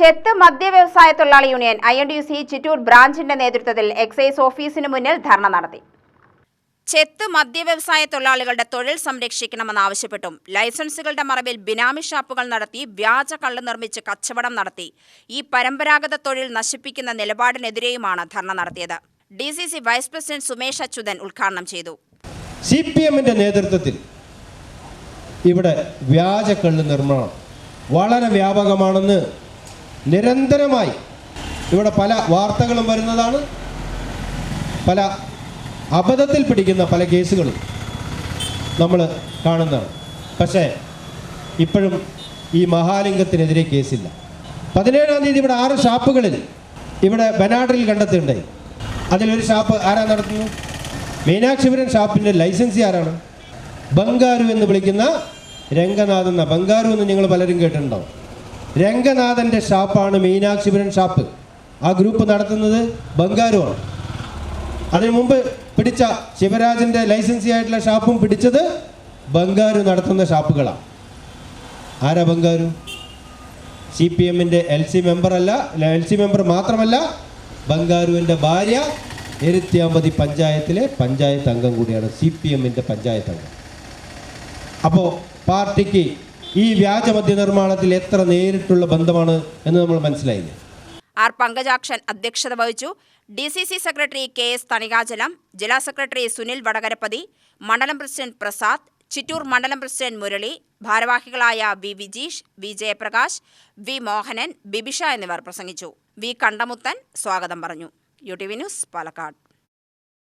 ചെത്ത് മദ്യ വ്യവസായ തൊഴിലാളി union I N D U C Chittur ബ്രാഞ്ചിന്റെ നേതൃത്വത്തിൽ എക്സൈസ് ഓഫീസിന് മുന്നിൽ ധർണ നടത്തി. ചെത്ത് മദ്യ വ്യവസായ തൊഴിലാളികളുടെ തൊഴിൽ സംരക്ഷിക്കണമെന്നാവശ്യപ്പെട്ടും ലൈസൻസുകളുടെ മറവിൽ ബിനാമി ഷാപ്പുകൾ നടത്തി വ്യാജ കള്ള് നിർമ്മിച്ച് കച്ചവടം നടത്തി. ഈ പരമ്പരാഗത തൊഴിൽ നശിപ്പിക്കുന്ന നിലപാടിനെതിരെയുമാണ് ധർണ നടത്തിയത്. D C C vice president Sumesh Achuthan ഉദ്ഘാടനം ചെയ്തു. സി പി എമ്മിന്റെ നേതൃത്വത്തിൽ ഇവിടെ വ്യാജ കള്ള് നിർമ്മാണം വളരെ വ്യാപകമാണെന്ന് നിരന്തരമായി ഇവിടെ പല വാർത്തകളും വരുന്നതാണ്. പല അബദ്ധത്തിൽ പിടിക്കുന്ന പല കേസുകളും നമ്മൾ കാണുന്നതാണ്. പക്ഷേ ഇപ്പോഴും ഈ മഹാലിംഗത്തിനെതിരെ കേസില്ല. പതിനേഴാം തീയതി ഇവിടെ ആറ് ഷാപ്പുകളിൽ ഇവിടെ ബനാഡറിൽ കണ്ടെത്തുണ്ടായി അതിലൊരു ഷാപ്പ് ആരാ നടത്തുന്നു മീനാക്ഷിപുരം ഷാപ്പിന്റെ ലൈസൻസി ആരാണ്? ബംഗാരു എന്ന് വിളിക്കുന്ന രംഗനാഥ് എന്ന ബംഗാരു എന്ന് നിങ്ങൾ പലരും കേട്ടിട്ടുണ്ടാവും. രംഗനാഥന്റെ ഷാപ്പാണ് മീനാക്ഷിപുരൻ ഷാപ്പ്. ആ ഗ്രൂപ്പ് നടത്തുന്നത് ബംഗാരുവാണ്. അതിനു മുമ്പ് പിടിച്ച ശിവരാജന്റെ ലൈസൻസി ആയിട്ടുള്ള ഷാപ്പും പിടിച്ചത് ബംഗാരു നടത്തുന്ന ഷാപ്പുകളാണ്. ആരാ ബംഗാരു? സി പി എമ്മിന്റെ എൽ സി മെമ്പർ അല്ല എൽ സി മെമ്പർ മാത്രമല്ല ബംഗാരുവിന്റെ ഭാര്യ എരുത്തിയാമ്പതി പഞ്ചായത്തിലെ പഞ്ചായത്ത് അംഗം കൂടിയാണ് സി പി എമ്മിന്റെ പഞ്ചായത്ത് അംഗം. അപ്പോൾ പാർട്ടിക്ക് ഈ വ്യാജ മദ്യ നിർമ്മാണത്തിൽ എത്ര നേരിട്ടുള്ള ബന്ധമാണ് എന്ന് നമ്മൾ മനസ്സിലായില്ലേ? ആർ പങ്കജാക്ഷൻ അധ്യക്ഷത വഹിച്ചു. D C C secretary K S Thanikachalam ജില്ലാ സെക്രട്ടറി സുനിൽ വടകരപ്പതി മണ്ഡലം പ്രസിഡന്റ് പ്രസാദ് ചിറ്റൂർ മണ്ഡലം പ്രസിഡന്റ് മുരളി ഭാരവാഹികളായ V Vijeesh V Jayaprakash V Mohanan Bibisha എന്നിവർ പ്രസംഗിച്ചു. വി കണ്ടമുത്തൻ സ്വാഗതം പറഞ്ഞു. U T V news Palakkad.